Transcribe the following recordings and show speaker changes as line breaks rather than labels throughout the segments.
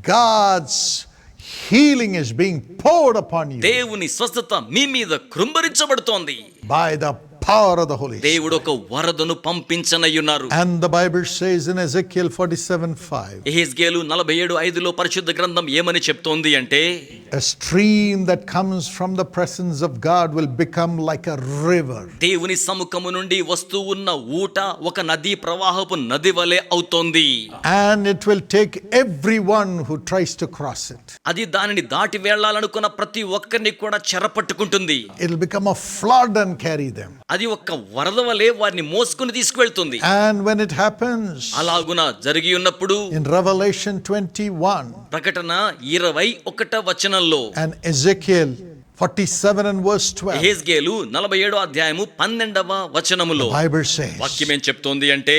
God's healing is being poured upon you
దేవుని స్వస్థత మీ మీద కృంభరించబడుతోంది
by the power of the Holy Spirit.
దేవుడు ఒక వరదను పంపించనయ్యున్నారు
And the Bible says in Ezekiel 47 5,
Ezekiel నలభై ఏడు ఐదులో పరిశుద్ధ గ్రంథం ఏమని చెప్తోంది అంటే
a stream that comes from the presence of God will become like a river.
దేవుని సముఖము నుండి వస్తూ ఉన్న ఊట ఒక నదీ ప్రవాహపు నది వలె అవుతోంది
And it will take everyone who tries to cross it.
అది దానిని దాటి వెళ్ళాలనుకున్న ప్రతి ఒక్కరిని కూడా చెరపట్టుకుంటుంది
It'll become a flood and carry them.
అది ఒక్క వరద వలె వారిని మోసుకుని తీసుకువెళ్తుంది.
And when it happens,
అలాగున జరిగి ఉన్నప్పుడు
in Revelation 21
ప్రకటన ఇరవై ఒకట వచనంలో
and Ezekiel 47 and verse 12,
హేజ్గేలు నలభై ఏడో అధ్యాయము పన్నెండవ వచనములో
Bible says,
వాక్యం ఏం చెప్తోంది అంటే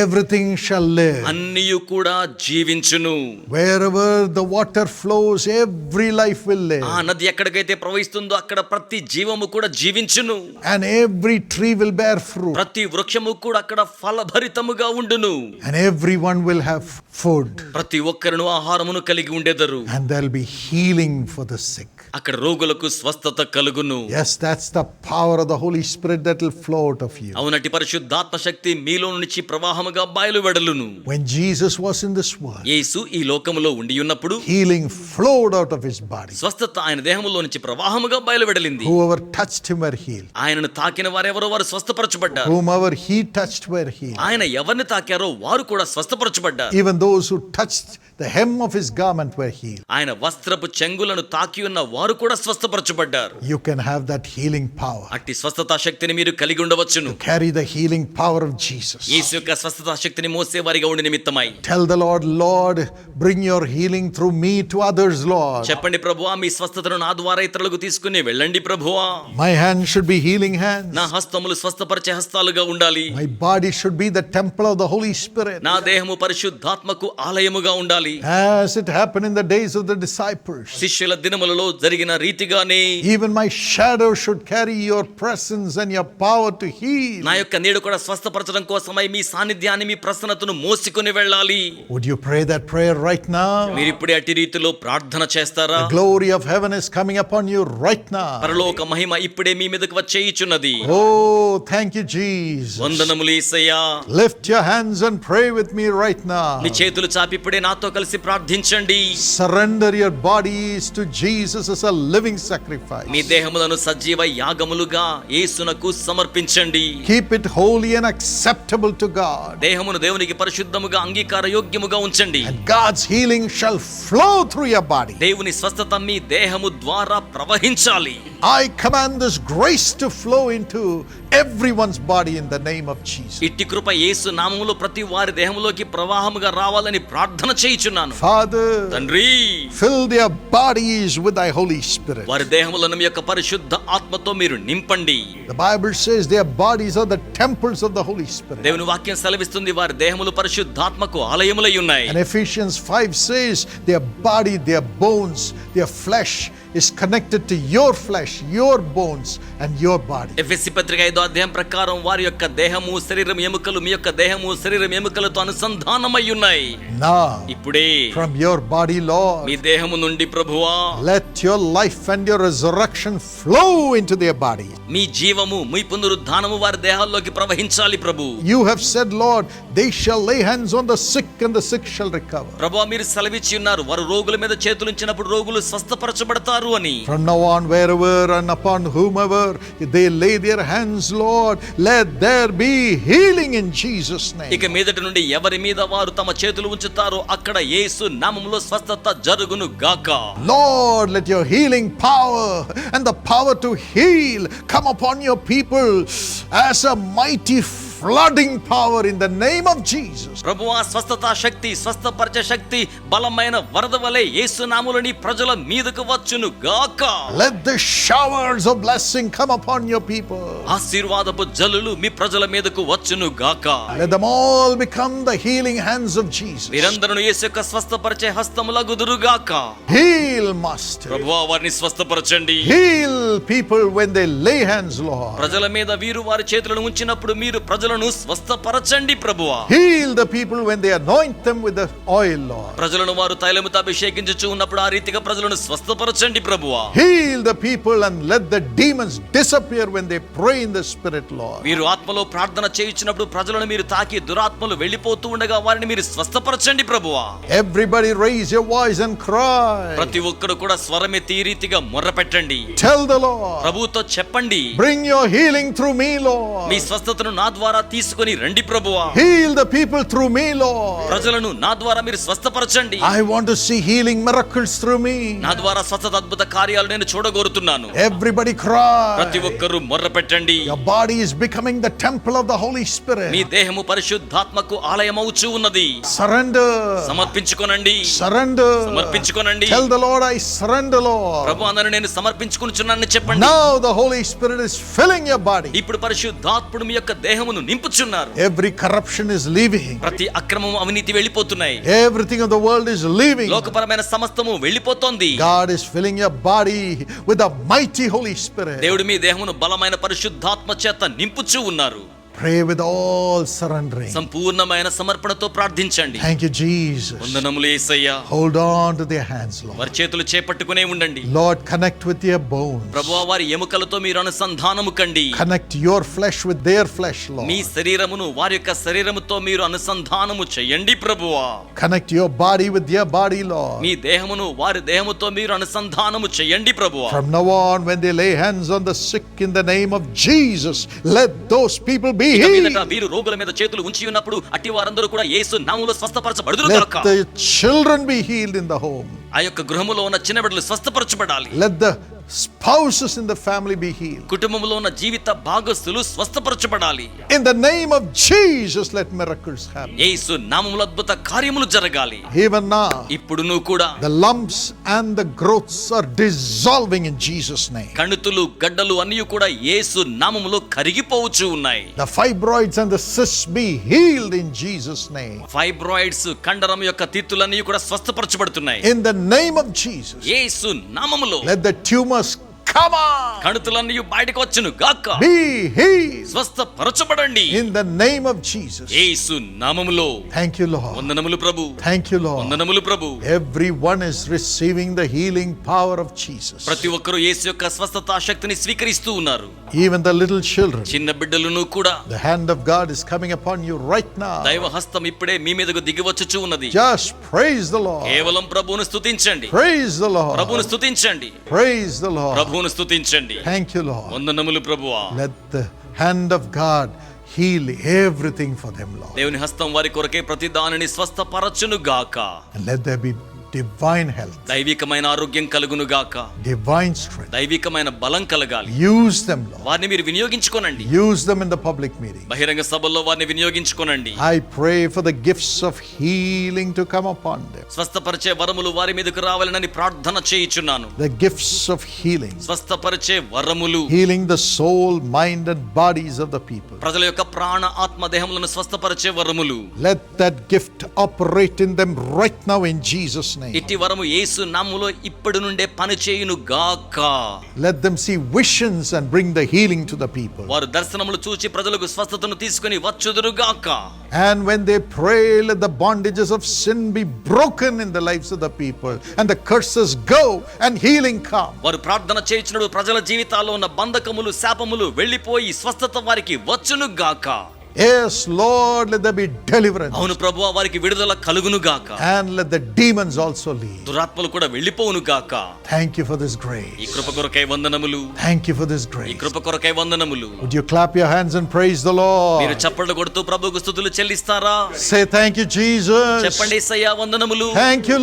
Everything shall live.
అన్నియు కూడా జీవించును
Wherever the water flows, every life will live.
ఆ నది ఎక్కడికైతే ప్రవహిస్తుందో అక్కడ ప్రతి జీవము కూడా జీవించును
And every tree will bear fruit.
ప్రతి వృక్షము కూడా అక్కడ ఫలభరితముగా ఉండును
And everyone will have food.
ప్రతి ఒక్కరును ఆహారమును కలిగి ఉండేదరు
And there'll be healing for the sick.
అక్కడ రోగులకు స్వస్థత కలుగును
Yes, that's the power of the Holy Spirit that will flow out of you.
అవునటి పరిశుద్ధాత్మ శక్తి మీలో నుంచి ప్రవాహముగా బయలువెడలును
When Jesus was in this world,
యేసు ఈ లోకములో ఉండి ఉన్నప్పుడు
healing flowed out of his body.
స్వస్థత ఆయన దేహములో నుంచి ప్రవాహముగా బయలువెడలింది
Whoever touched him were healed.
ఆయనను తాకిన వారెవరో వారు స్వస్థపరచబడ్డారు
Whomever he touched were healed.
ఆయన ఎవరిని తాకారో వారు కూడా స్వస్థపరచబడ్డారు
Even those who touched the hem of his garment were healed.
ఆయన వస్త్రపు చెంగులను తాకి ఉన్న వారు కూడా స్వస్థపరచబడ్డారు.
You can have that healing power
అట్టి స్వస్థత శక్తిని మీరు కలిగి ఉండవచ్చును.
Carry the healing power of Jesus
యేసు యొక్క స్వస్థత శక్తిని మోసే వారిగా ఉండి నిమిత్తమై.
Tell the Lord Lord bring your healing through me to others Lord
చెప్పండి ప్రభువా మీ స్వస్థతను నా ద్వారా ఇతరులకు తీసుకుని వెళ్ళండి ప్రభువా
my hand should be healing hands
నా హస్తములు స్వస్థపరిచే హస్తాలుగా ఉండాలి.
My body should be the temple of the Holy Spirit
నా దేహము పరిశుద్ధాత్మకు ఆలయముగా ఉండాలి.
As it happen in the days of the disciples
శిష్యుల దినములలో జరిగిన రీతిగానే
Even my shadow should carry your presence and your power to heal.
నా యొక్క నీడు కూడా స్వస్థపరచడం కోసమై మీ సాన్నిధ్యాన్ని మీ ప్రసన్నతను మోసుకొని వెళ్ళాలి
Would you pray that prayer right now?
మీరు ఇప్పుడే అట్టి రీతిలో ప్రార్థన చేస్తారా
The glory of heaven is coming upon you right now.
పరలోక మహిమ ఇప్పుడే మీ మీదకు వచ్చేయిచున్నది
Oh, thank you, Jesus.
వందనములు యేసయ్యా
Lift your hands and pray with me right
me
now.
చేతులు చాపి ఇప్పుడే నాతో కలిసి ప్రార్థించండి
Surrender your bodies to Jesus as a living sacrifice.
మీ దేహములను సజీవ యాగములుగా యేసునకు సమర్పించండి
Keep it holy and acceptable to God.
దేహమును దేవునికి పరిశుద్ధముగా అంగీకార యోగ్యముగా ఉంచండి
And God's healing shall flow through your body.
దేవుని స్వస్థత మీ దేహము ద్వారా ప్రవహించాలి
I command this grace to flow into everyone's body in the name of Jesus.
ఇట్టి కృప యేసు నామములో ప్రతి వారి దేహములోకి ప్రవాహముగా రావాలని ప్రార్థన చేయుచున్నాను
Father,
తండ్రి
fill their bodies with thy Holy Spirit.
వారి దేహములను మీ యొక్క పరిశుద్ధ ఆత్మతో మీరు నింపండి
The Bible says their bodies are the temples of the Holy Spirit.
దేవుని వాక్యం సెలవిస్తుంది వారి దేహములు పరిశుద్ధాత్మకు ఆలయములై ఉన్నాయి
And Ephesians 5 says their body, their bones, their flesh is connected to your flesh, your bones, and your body.
F S C పత్రిక ఎనిమిదో ప్రకారం వారి యొక్క దేహము శరీరం ఎముకలు మీ యొక్క దేహము శరీరం ఎముకలతో అనుసంధానమై ఉన్నాయి. ఇప్పుడే
ఫ్రమ్ యువర్ బాడీ
లో
మీ
దేహము నుండి ప్రభువా
let your life and your flow into body
మీ జీవము మీ పునరుద్ధానము వారి దేహాల్లోకి ప్రవహించాలి ప్రభు.
You have said Lord they shall lay hands on the sick and the sick shall recover
ప్రభువా మీరు సెలవిచ్చి ఉన్నారు వారు రోగుల మీద చేతులు ఉంచినప్పుడు రోగులు స్వస్థపరచబడతారు అని.
From now on wherever and upon whomever they lay their hands Lord, let there be healing in Jesus' name.
ఇక మీదటి నుండి ఎవరి మీద వారు తమ చేతులు ఉంచుతారో అక్కడ యేసు నామములో స్వస్థత జరుగును గాక
Lord, let your healing power and the power to heal come upon your people as a mighty flooding power in the name of Jesus.
ప్రభువా స్వస్థత శక్తి స్వస్థపరచ శక్తి బలమైన వరద వలె యేసు నాములని ప్రజల మీదకు వచ్చును గాక
Let the showers of blessing come upon your people.
ఆశీర్వాదపు జల్లులు మీ ప్రజల మీదకు వచ్చును గాక
Let them all become the healing hands of Jesus.
మీరందరూ యేసు యొక్క స్వస్థపరిచే హస్తములగుదురు గాక
Heal, Master.
ప్రభువా వారిని స్వస్థపరచండి
Heal people when they lay hands, Lord.
ప్రజల మీద వీరు వారి చేతులను ఉంచినప్పుడు మీరు ప్రజల ప్రజలను స్వస్థపరచండి ప్రభువా.
Heal the people when they anoint them with the oil Lord
ప్రజలను వారు తైలముతో అభిషేకించుచు ఉన్నప్పుడు ఆ రీతిగా ప్రజలను స్వస్థపరచండి ప్రభువా.
Heal the people and let the demons disappear when they pray in the spirit Lord
మీరు ఆత్మలో ప్రార్థన చేయించినప్పుడు ప్రజలను మీరు తాకి దురాత్మలు వెళ్ళిపోతూ ఉండగా వారిని మీరు స్వస్థపరచండి ప్రభువా.
Everybody raise your voice and cry
ప్రతి ఒక్కరు కూడా స్వరం ఎత్తి రీతిగా మొర్ర పెట్టండి
టెల్ ద లార్డ్
ప్రభుతో చెప్పండి.
Bring your healing through me Lord
మీ స్వస్థతను నా ద్వారా ద్వారా తీసుకొని రండి ప్రభువా.
Heal the people through me Lord
ప్రజలను నా ద్వారా మీరు స్వస్థపరచండి.
I want to see healing miracles through me
నా ద్వారా స్వస్థత అద్భుత కార్యాలు నేను చూడగోరుతున్నాను.
ఎవ్రీబడీ
క్రై
ప్రతి
ఒక్కరు మొర్ర పెట్టండి
your body is becoming the temple of the Holy Spirit మీ
దేహము పరిశుద్ధాత్మకు ఆలయమవుచు ఉన్నది.
సరెండర్
సమర్పించుకోనండి.
Surrender
సమర్పించుకోనండి.
Tell the Lord I surrender Lord
ప్రభు అందరిని నేను సమర్పించుకొనుచున్నానని చెప్పండి.
Now the Holy Spirit is filling your body
ఇప్పుడు పరిశుద్ధాత్ముడు మీ యొక్క దేహమును నింపుచున్నారు.
ఎవ్రీ కరప్షన్ ఇస్ లీవింగ్
ప్రతి అక్రమము అవినీతి వెళ్ళిపోతున్నాయి.
Everything of the world is leaving
లోకపరమైన సమస్తము వెళ్ళిపోతుంది.
God is filling your body with the mighty Holy Spirit
దేవుడి మీ దేహమును బలమైన పరిశుద్ధాత్మ చేత నింపుచు ఉన్నారు.
Pray with all surrendering.
సంపూర్ణమైన సమర్పణతో ప్రార్థించండి
Thank you, Jesus.
వందనములు యేసయ్యా
Hold on to their hands, Lord.
వారి చేతులు చేపట్టుకునే ఉండండి
Lord, connect with their bones.
ప్రభువా వారి ఎముకలతో మీరు అనుసంధానము కండి
Connect your flesh with their flesh,
me
Lord.
శరీరమును వారి యొక్క శరీరముతో మీరు అనుసంధానము చెయ్యండి ప్రభువా
Connect your body with their body, Lord.
మీ దేహమును వారి దేహముతో మీరు అనుసంధానము చెయ్యండి ప్రభువా
From now on, when they lay hands on the sick in the name of Jesus, let those people be
ఇక మీదట. వీరు రోగుల మీద చేతులు ఉంచి ఉన్నప్పుడు అట్టి వారందరూ కూడా యేసు నామములో స్వస్థపరచబడుదురు గాక
the children be healed in the home.
ఆ యొక్క గృహములో ఉన్న చిన్న బిడ్డలు స్వస్థపరచబడాలి
Let the spouses in the family be healed.
కుటుంబంలో ఉన్న జీవిత భాగస్థులు స్వస్థపరచబడాలి
In the name of Jesus, let miracles happen.
యేసు నామములో అద్భుత కార్యములు జరగాలి
Even now,
ఇప్పుడు నువ్వు కూడా
the lumps and the growths are dissolving in Jesus' name.
కణుతులు గడ్డలు అన్నీ కూడా యేసు నామములో కరిగిపోవచ్చు ఉన్నాయి
The fibroids and the cysts be healed in Jesus' name.
Fibroids కండరం యొక్క తీర్తులన్నీ కూడా స్వస్థపరచబడుతున్నాయి
In the name of Jesus,
యేసు నామములో
let the nós come on,
కణుతులన్నీ బయటకు వచ్చును గాక
be healed
స్వస్థపరచబడండి
in the name of Jesus.
యేసు నామములో
Thank you, Lord.
వందనములు ప్రభు
Thank you, Lord.
వందనములు ప్రభు
Everyone is receiving the healing power of Jesus.
ప్రతి ఒక్కరూ యేసు యొక్క స్వస్థత శక్తిని స్వీకరిస్తూ ఉన్నారు
Even the little children.
చిన్న బిడ్డలను కూడా
The hand of God is coming upon you right now.
దైవ హస్తం ఇప్పుడే మీ మీదకు దిగి వచ్చుచూ ఉన్నది
Just praise the Lord.
కేవలం ప్రభువును స్తుతించండి
Praise the Lord.
ప్రభువును స్తుతించండి
Praise the Lord.
ప్రభువును ప్రభువును స్తుతించండి.
థాంక్ యూ లార్డ్
వందనములు ప్రభువా.
Let the hand of God heal everything for them Lord
దేవుని హస్తం వారి కొరకే ప్రతి దానిని స్వస్థపరచును గాక
let there be be divine health,
దైవికమైన ఆరోగ్యం కలుగును గాక
divine strength.
దైవికమైన బలం కలగాలి
Use them, Lord.
వారిని మీరు వినియోగించుకోనండి
Use them in the public meeting.
బహిరంగ సభల్లో వారిని వినియోగించుకోనండి
I pray for the gifts of healing to come upon them.
స్వస్థపరిచే వరములు వారి మీదకు రావాలని ప్రార్థన చేయుచున్నాను
The gifts of healing.
స్వస్థపరిచే వరములు
Healing the soul, mind, and bodies of the people.
ప్రజల యొక్క ప్రాణ ఆత్మ దేహములను స్వస్థపరిచే వరములు
Let that gift operate in them right now in Jesus' name.
ఇట్టి వరము యేసు నామములో ఇప్పటి నుండే పని చేయును గాక
Let them see visions and bring the healing to the people.
వారు దర్శనములు చూచి ప్రజలకు స్వస్థతను తీసుకుని వచ్చుదురు గాక
And when they pray, let the bondages of sin be broken in the lives of the people, and the curses go, and healing come.
వారు ప్రార్థన చేయించినప్పుడు ప్రజల జీవితాల్లో ఉన్న బంధకములు శాపములు వెళ్ళిపోయి స్వస్థత వారికి వచ్చును గాక
Yes, Lord, let there be deliverance,
అవును ప్రభు వారికి విడుదల కలుగును గాక
and let the demons also leave.
దురాత్మలు కూడా వెళ్ళిపోవును గాక
Thank you for this
ఈ
grace.
కృప కొరకై వందనములు
Thank you for this
ఈ
grace.
కృప కొరకై వందనములు
Would you clap your hands and praise the
మీరు
Lord?
చప్పట్లు కొడుతూ ప్రభుకు స్థుతులు చెల్లిస్తారా
Say thank you, Jesus.
చెప్పండి సయ్యా వందనములు
Thank you,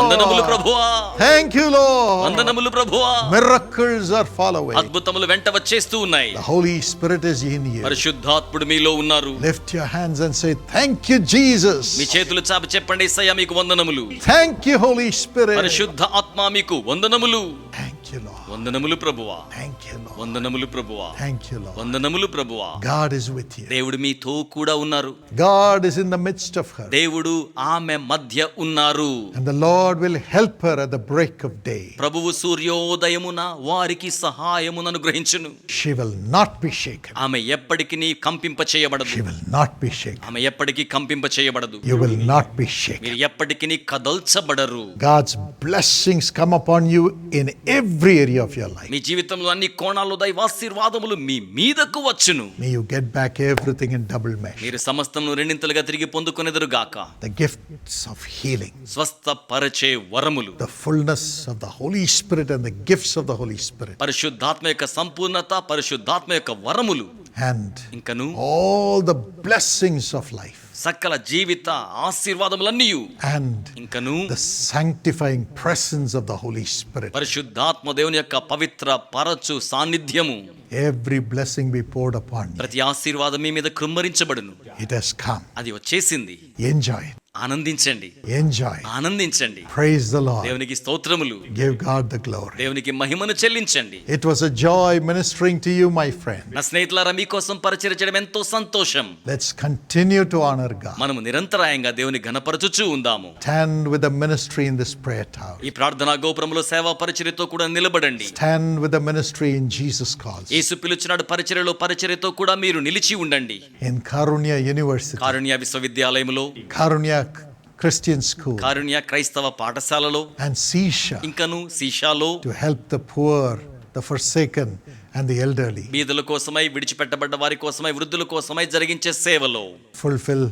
వందనములు
Lord.
ప్రభువా
Thank you, Lord.
వందనములు ప్రభువా
Miracles are following.
అద్భుతములు వెంట వచ్చేస్తూ ఉన్నాయి
The Holy Spirit is in you.
పరిశుద్ధాత్ముడు మీలో స్థితిలో ఉన్నారు?
Lift your hands and say thank you Jesus
మీ చేతులు చాపి చెప్పండి సయ్యా మీకు వందనములు.
థాంక్ యు హోలీ స్పిరిట్
పరిశుద్ధ ఆత్మ మీకు వందనములు.
Thank you. you, Lord.
వందనములు ప్రభువా
Thank you, Lord.
వందనములు ప్రభువా
Thank you, Lord.
వందనములు ప్రభువా
God is with you.
దేవుడు మీతో కూడా ఉన్నారు
God is in the midst of her.
దేవుడు ఆమె మధ్య ఉన్నారు
And the Lord will help her at the break of day.
ప్రభువు సూర్యోదయమున వారికి సహాయమును అనుగ్రహించును
She will not be shaken.
ఆమె ఎప్పటికీ కంపింప చేయబడదు
She will not be shaken.
ఆమె ఎప్పటికీ కంపింప చేయబడదు
You will not be shaken.
మీరు ఎప్పటికీ కదల్చబడరు
God's blessings come upon you in every area of your life
మీ జీవితంలో అన్ని కోణాల్లో దైవ ఆశీర్వాదములు మీ మీదకు వచ్చును.
May you get back everything in double measure
మీరు సమస్తమును రెండింతలుగా తిరిగి పొందుకొనేదరు
గాక. ద గిఫ్ట్స్ ఆఫ్
హీలింగ్ స్వస్థ పరచే వరములు.
The fullness of the Holy Spirit and the gifts of the Holy Spirit
పరిశుద్ధాత్మ యొక్క సంపూర్ణత పరిశుద్ధాత్మ యొక్క వరములు.
అండ్
ఇంకను
all the blessings of life
సకల జీవిత ఆశీర్వాదములన్నీ
and
ఇంకను
the sanctifying presence of the Holy Spirit.
పరిశుద్ధాత్మ దేవుని యొక్క పవిత్ర పరచు సాన్నిధ్యము
Every blessing be poured upon you.
ప్రతి ఆశీర్వాదం మీ మీద కృమ్మరించబడును
It has come.
అది వచ్చేసింది
Enjoy it.
ఆనందించండి.
ఎంజాయ్
ఆనందించండి.
ప్రైజ్ ద లార్డ్
దేవునికి స్తోత్రములు.
గివ్ గాడ్ ద గ్లోరీ
దేవునికి మహిమను చెల్లించండి.
It was a joy ministering to you my friend
నా స్నేహితులారా మీ కోసం పరిచయం చేయడం ఎంతో సంతోషం.
Let's continue to honour God
మనము నిరంతరాయంగా దేవుని ఘనపరచుచూ ఉందాము.
Stand with the ministry in this prayer tower
ఈ ప్రార్థనా గోపురములో సేవా పరిచయంతో కూడా నిలబడండి.
Stand with the ministry in Jesus calls
యేసు పిలుచున్నాడు పరిచయంలో పరిచయంతో కూడా మీరు నిలిచి ఉండండి.
ఇన్ కరుణ్య యూనివర్సిటీ
కరుణ్య విశ్వవిద్యాలయములో.
కరుణ్య Christian School,
కారుణ్య క్రైస్తవ పాఠశాలలో
and Sisha
ఇంకను సీషాలో
to help the poor, the forsaken, and the elderly.
బీదల కోసమై విడిచిపెట్టబడ్డ వారి కోసమై వృద్ధుల కోసమై జరిగించే సేవలో
Fulfill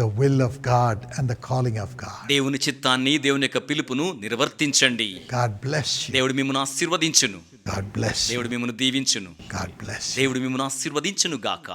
the will of God and the calling of God.
దేవుని చిత్తాన్ని దేవుని యొక్క పిలుపును నిర్వర్తించండి
God bless you.
దేవుడు మిమ్మల్ని ఆశీర్వదించును
God bless you.
దేవుడు మిమ్మల్ని దీవించును
God bless you.
దేవుడు మిమ్మల్ని ఆశీర్వదించును గాక